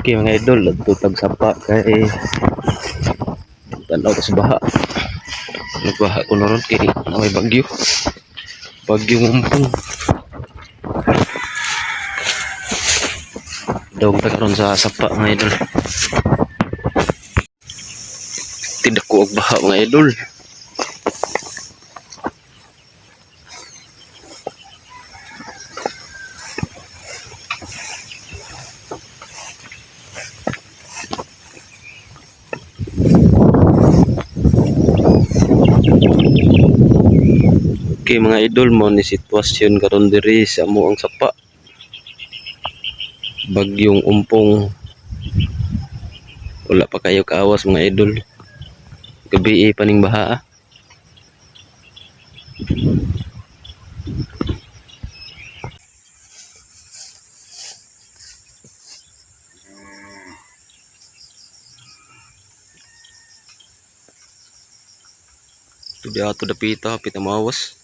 Okay mga idol, tutag sapa kay tanaw ko sa baha. Nagbaha ko na ron kay may bagyo. Bagyo ngumpong. Daw ta karon sa sapa mga idol. Tidak ko og baha mga idol. Okay mga idol mo ni sitwasyon karon diri sa mo ang sapa. Bagyong umpong. Wala pa kayo kaawas mga idol. Gabi eh, paning baha. ah. Ito di ato dapita, pita mawas.